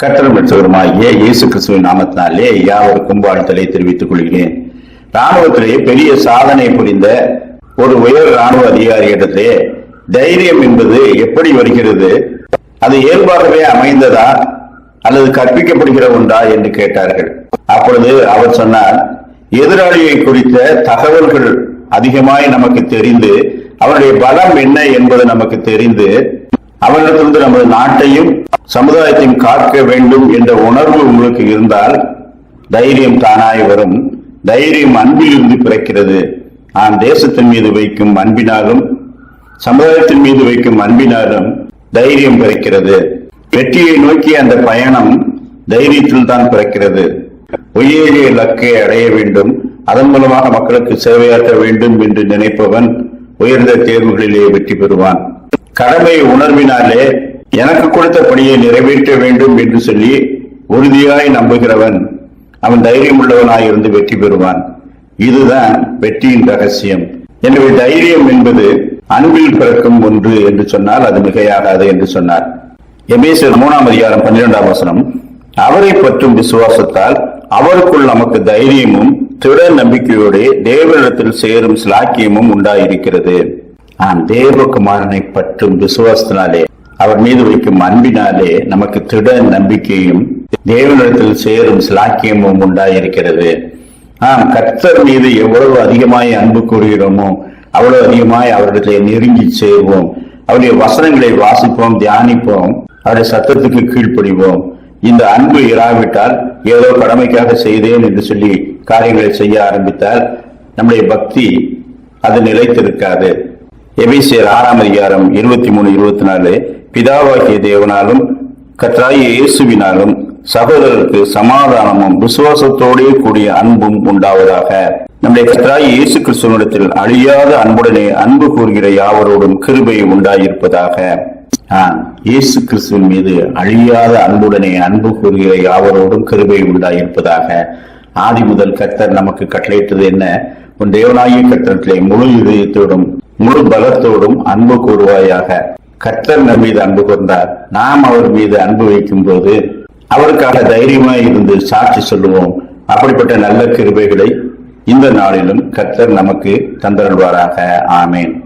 கட்டளம் பெற்றவருமாகிய இயேசு கிறிஸ்துவின் நாமத்தினாலே யாவருக்கும் வாழ்த்தலை தெரிவித்துக் கொள்கிறேன். ராணுவத்திலே பெரிய சாதனை புரிந்த ஒரு உயர் ராணுவ அதிகாரியிடத்திலே தைரியம் என்பது எப்படி வருகிறது? அது இயல்பாகவே அமைந்ததா? அல்லது கற்பிக்கப்படுகிற ஒன்றா என்று கேட்டார்கள். அப்பொழுது அவர் சொன்னார் எதிராளியை குறித்த தகவல்கள் அதிகமாய் நமக்கு தெரிந்து அவருடைய பலம் என்ன என்பது நமக்கு தெரிந்து அவரிடத்திலிருந்து நமது நாட்டையும் சமுதாயத்தையும் காக்க வேண்டும் என்ற உணர்வு உங்களுக்கு இருந்தால் தைரியம் தானாய் வரும். தைரியம் அன்பிலிருந்து பிறக்கிறது. நான் தேசத்தின் மீது வைக்கும் அன்பினாலும் சமுதாயத்தின் மீது வைக்கும் அன்பினாலும் தைரியம் பிறக்கிறது. வெற்றியை நோக்கி அந்த பயணம் தைரியத்தில் தான் பிறக்கிறது. உயரிய இலக்கை அடைய வேண்டும். அதன் மூலமாக மக்களுக்கு சேவையாற்ற வேண்டும் என்று நினைப்பவன் உயர்ந்த தேர்வுகளிலே வெற்றி பெறுவான். கடமை உணர்வினாலே எனக்கு கொடுத்த பணியை நிறைவேற்ற வேண்டும் என்று சொல்லி உறுதியாய் நம்புகிறவன் அவன் தைரியம் உள்ளவனாய் இருந்து வெற்றி பெறுவான். இதுதான் வெற்றியின் ரகசியம். எனவே தைரியம் என்பது அன்பில் பிறக்கும் ஒன்று என்று சொன்னால் அது மிகையாகாது என்று சொன்னார். எபேசியர் மூணாம் அதிகாரம் பன்னிரெண்டாம் வசனம் அவரை பற்றும் விசுவாசத்தால் அவருக்குள் நமக்கு தைரியமும் திட நம்பிக்கையோடு தேவனிடத்தில் சேரும் சிலாக்கியமும் உண்டாயிருக்கிறது. ஆம் தேவகுமாரனை பற்றும் விசுவாசத்தினாலே அவர் மீது வைக்கும் அன்பினாலே நமக்கு திட நம்பிக்கையும் தேவனிடத்தில் சேரும் சிலாக்கியமும் உண்டாயிருக்கிறது. ஆம் கர்த்தர் மீது எவ்வளவு அதிகமாய் அன்பு கூறுகிறோமோ அவ்வளவு அதிகமாய் அவரிடத்தை நெருங்கி சேர்வோம். அவருடைய வசனங்களை வாசிப்போம் தியானிப்போம் அவருடைய சத்தத்துக்கு கீழ்ப்படிவோம். இந்த அன்பு இராவிட்டால் ஏதோ கடமைக்காக செய்தேன் என்று சொல்லி காரியங்களை செய்ய ஆரம்பித்தால் நம்முடைய பக்தி அது நிலைத்திருக்காது. எபிசியர் ஆறாம் அதிகாரம் இருபத்தி மூணு இருபத்தி நாலு. பிதாவாகிய தேவனாலும் கத்ராய இயேசுவினாலும் சகோதரருக்கு சமாதானமும் விசுவாசத்தோடே கூடிய அன்பும் உண்டாவதாக. நம்முடைய கத்ராய் இயேசு கிறிஸ்துவனிடத்தில் அழியாத அன்புடனே அன்பு கூறுகிற யாவரோடும் கிருபை உண்டாயிருப்பதாக. இயேசு கிறிஸ்துவின் மீது அழியாத அன்புடனே அன்பு கூறுகிற யாவரோடும் கிருபை உண்டாயிருப்பதாக. ஆதி முதல் கர்த்தர் நமக்கு கட்டளையிட்டது என்ன? உன் தேவனாகிய கட்டத்திலே முழு இதயத்தோடும் முழு பலத்தோடும் அன்பு கூறுவாயாக. கர்த்தர் நம் மீது அன்பு கொண்டார். நாம் அவர் மீது அன்பு வைக்கும் போது அவருக்காக தைரியமாய் இருந்து சாட்சி சொல்லுவோம். அப்படிப்பட்ட நல்ல கிருபைகளை இந்த நாளிலும் கர்த்தர் நமக்கு தந்தருள்வாராக. ஆமேன்.